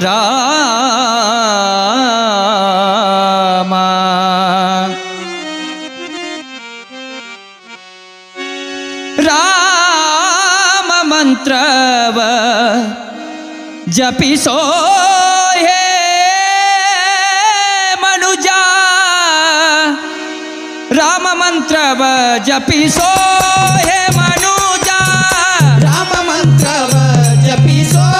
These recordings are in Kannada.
रामा। राम मन्त्रव हे मनुजा। राम मन्त्रव जपि सोहे मनुजा। राम मंत्र जपि सो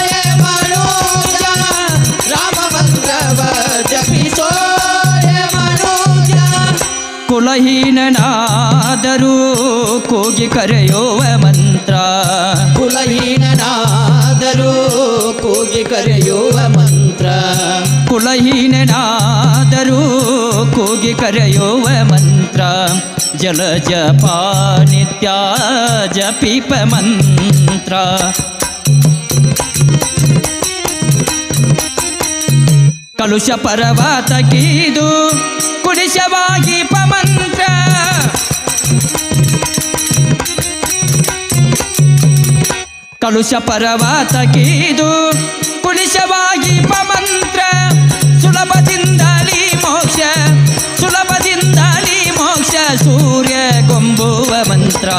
ಕುಲಹೀನನಾದರೂ ಕೂಗಿ ಕರೆಯುವ ಮಂತ್ರ ಕುಲಹೀನನಾದರೂ ಕೂಗಿ ಕರೆಯುವ ಮಂತ್ರ ಕುಲಹೀನನಾದರೂ ಕೂಗಿ ಕರೆಯುವ ಮಂತ್ರ ಜಲ ಜಪ ನಿತ್ಯ ಜಪಿಪ ಮಂತ್ರ ಕಲುಷ ಪರ್ವತ ಕೀದು ಕುಡಿಶವಾಗಿ ಪಮಂತ್ರ. ಕಲುಷ ಪರವಾತ ಕೀದು ಕುಡಿಶವಾಗಿ ಪಮಂತ್ರ. ಸುಲಭದಿಂದಲಿ ಮೋಕ್ಷ ಸುಲಭದಿಂದಲಿ ಮೋಕ್ಷ ಸೂರ್ಯ ಗೊಂಬುವ ಮಂತ್ರ.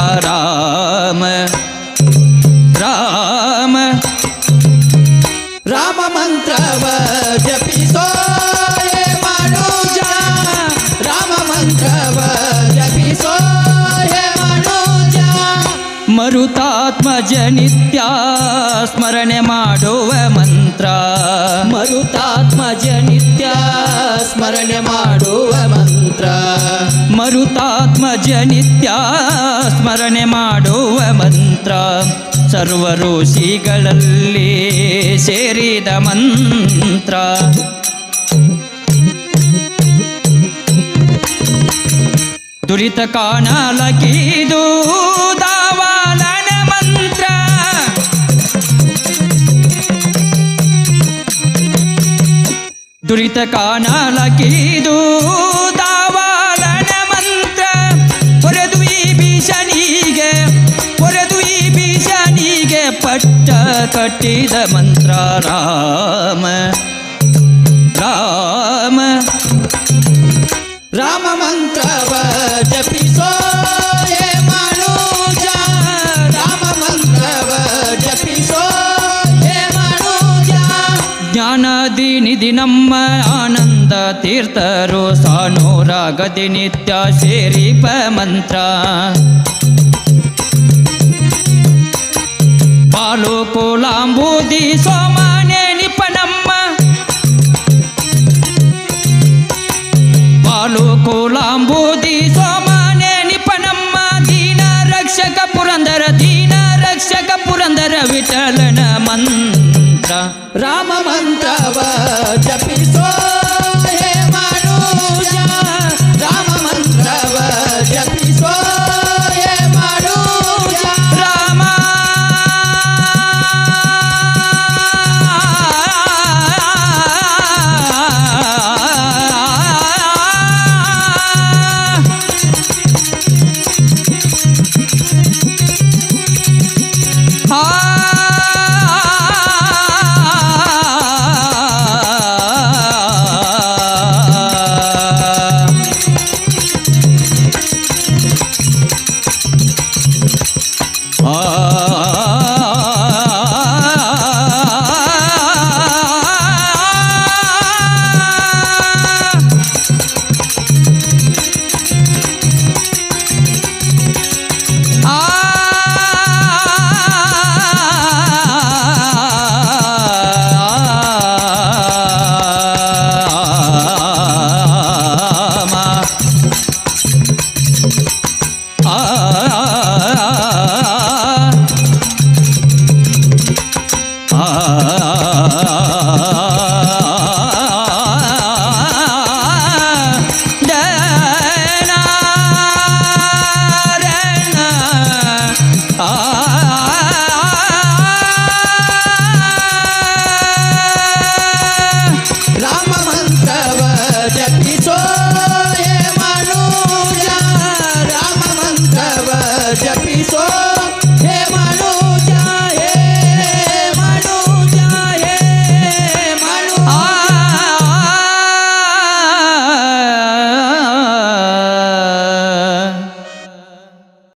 ಮರುತಾತ್ಮಜ ನಿತ್ಯ ಸ್ಮರಣೆ ಮಾಡುವ ಮಂತ್ರ. ಮರುತಾತ್ಮಜ ನಿತ್ಯ ಸ್ಮರಣೆ ಮಾಡುವ ಮಂತ್ರ. ಮರುತಾತ್ಮಜನಿತ್ಯಾ ಸ್ಮರಣೆ ಮಾಡುವ ಮಂತ್ರ. ಸರ್ವ ಋಷಿಗಳಲ್ಲಿ ಸೇರಿದ ಮಂತ್ರ. ದುರಿತ ಕಾಣಲಕೀದು ದುರಿತ ಕಾಣಲಕೀದು ದಾವಾಲನ ಮಂತ್ರ. ಹೊರೆದು ಈ ಭೀಷಣಿಗೆ ಈ ಭೀಷಣಿಗೆ ಪಟ್ಟ ಕಟ್ಟಿದ ಮಂತ್ರ ರಾಮ. ರಾಮ. ರಾಮ ಮಂತ್ರವ ಜಪಿಸೋ ಜ್ಞಾನದಿ ನಿಧಿ ನಮ್ಮ ಆನಂದ ತೀರ್ಥರು ಸಾನೂರಾಗದಿ ನಿತ್ಯ ಸೇರಿಪ ಮಂತ್ರ ಪಾಲು ಕೋಲಾಂಬೂದಿ ಸೋಮಾನೆ ನಿಪನಮ್ಮ ಪಾಲು ಕೋಲಾಂಬೂದಿ ಸೋಮಾನೆ ನಿಪನಮ್ಮ ದೀನ ರಕ್ಷಕ ಪುರಂದರ ದೀನ ರಕ್ಷಕ ಪುರಂದರ ವಿಠಲನ ಮಂತ್ರ राम मंत्रव जपितो